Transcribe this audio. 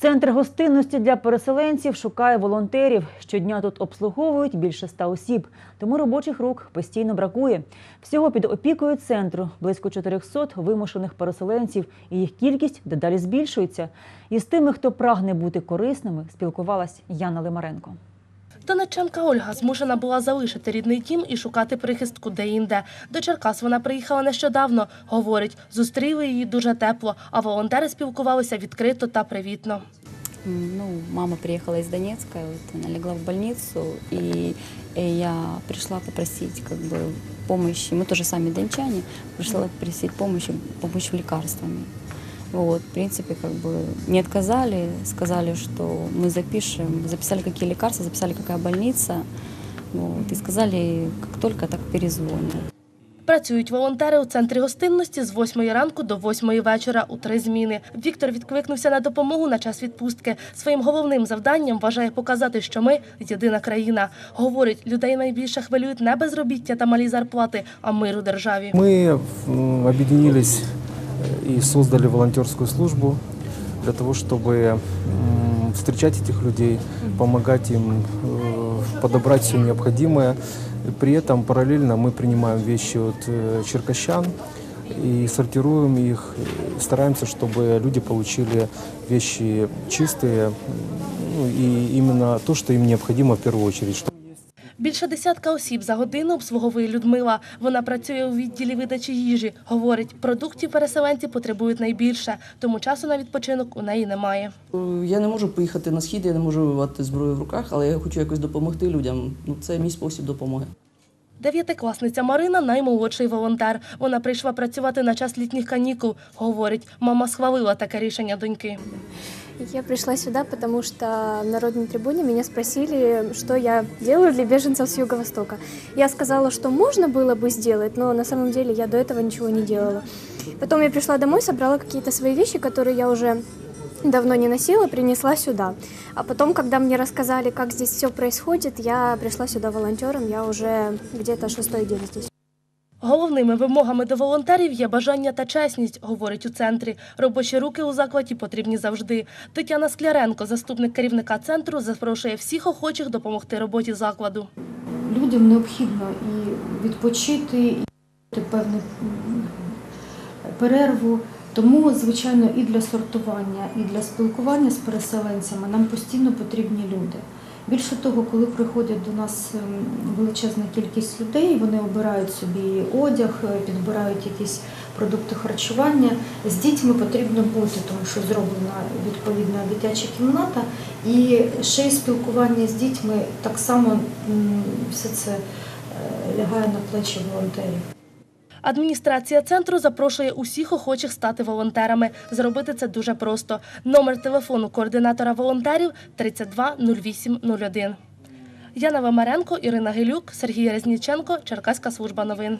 Центр гостинності для переселенців шукає волонтерів. Щодня тут обслуговують більше ста осіб, тому робочих рук постійно бракує. Всього під опікою центру близько 400 вимушених переселенців, і їх кількість дедалі збільшується. І з тими, хто прагне бути корисними, спілкувалась Яна Лимаренко. Донеччанка Ольга змушена була залишити рідний дім і шукати прихистку де-інде. До Черкас вона приїхала нещодавно. Говорить, зустріли її дуже тепло, а волонтери спілкувалися відкрито та привітно. М, Ну, мама приехала из Донецка, вот она легла в больницу, и э, я пришла попросить как бы помощи. Мы тоже сами дончане, пришла попросить помощи, помощь в лекарствами. Вот, в принципе, как бы не отказали, сказали, что мы запишем, записали какие лекарства, записали какая больница, вот, и сказали, как только так перезвонят. Працюють волонтери у центрі гостинності з 8 ранку до 8 вечора у три зміни. Віктор відкликнувся на допомогу на час відпустки. Своїм головним завданням вважає показати, що ми єдина країна. Говорить, людей найбільше хвилюють не безробіття та малі зарплати, а мир у державі. Мы м, объединились и создали волонтерскую службу для того, чтобы встречать этих людей, помогать им э, подобрать все необходимое. И При этом параллельно мы принимаем вещи от э, черкащан и сортируем их, стараемся, чтобы люди получили вещи чистые, ну, и именно то, что им необходимо в первую очередь, Більше десятка осіб за годину обслуговує Людмила. Вона працює у відділі видачі їжі. Говорить, продуктів переселенці потребують найбільше, тому часу на відпочинок у неї немає. Я не можу поїхати на схід, я не можу вивати зброю в руках, але я хочу якось допомогти людям. Ну, це мій спосіб допомоги. Дев'ятикласниця Марина наймолодший волонтер. Вона прийшла працювати на час літніх канікул. Говорить, мама схвалила таке рішення доньки. Я пришла сюда, потому что в Народной трибуне меня спросили, что я делаю для беженцев с Юго-Востока. Я сказала, что можно было бы сделать, но на самом деле я до этого ничего не делала. Потом я пришла домой, собрала какие-то свои вещи, которые я уже давно не носила, принесла сюда. А потом, когда мне рассказали, как здесь все происходит, я пришла сюда волонтером, я уже где-то шестой день здесь. Головними вимогами до волонтерів є бажання та чесність, говорить у центрі. Робочі руки у закладі потрібні завжди. Тетяна Скляренко, заступник керівника центру, запрошує всіх охочих допомогти роботі закладу. людям необхідно і відпочити, і певну перерву. Тому, звичайно, і для сортування, і для спілкування з переселенцями нам постійно потрібні люди. Більше того, коли приходять до нас ем, величезна кількість людей, вони обирають собі одяг, е, підбирають якісь продукти харчування. З дітьми потрібно бути, тому що зроблена відповідна дитяча кімната. І ще й спілкування з дітьми так само все це е, лягає на плечі волонтерів. Адміністрація центру запрошує усіх охочих стати волонтерами. Зробити це дуже просто. Номер телефону координатора волонтерів 32 08 01. Яна Вамаренко, Ірина Гилюк, Сергій Резніченко, Черкаська служба новин.